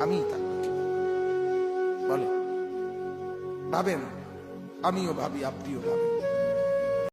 আমি থাকব? বলে ভাবেন আমিও ভাবি আপনিও ভাবেন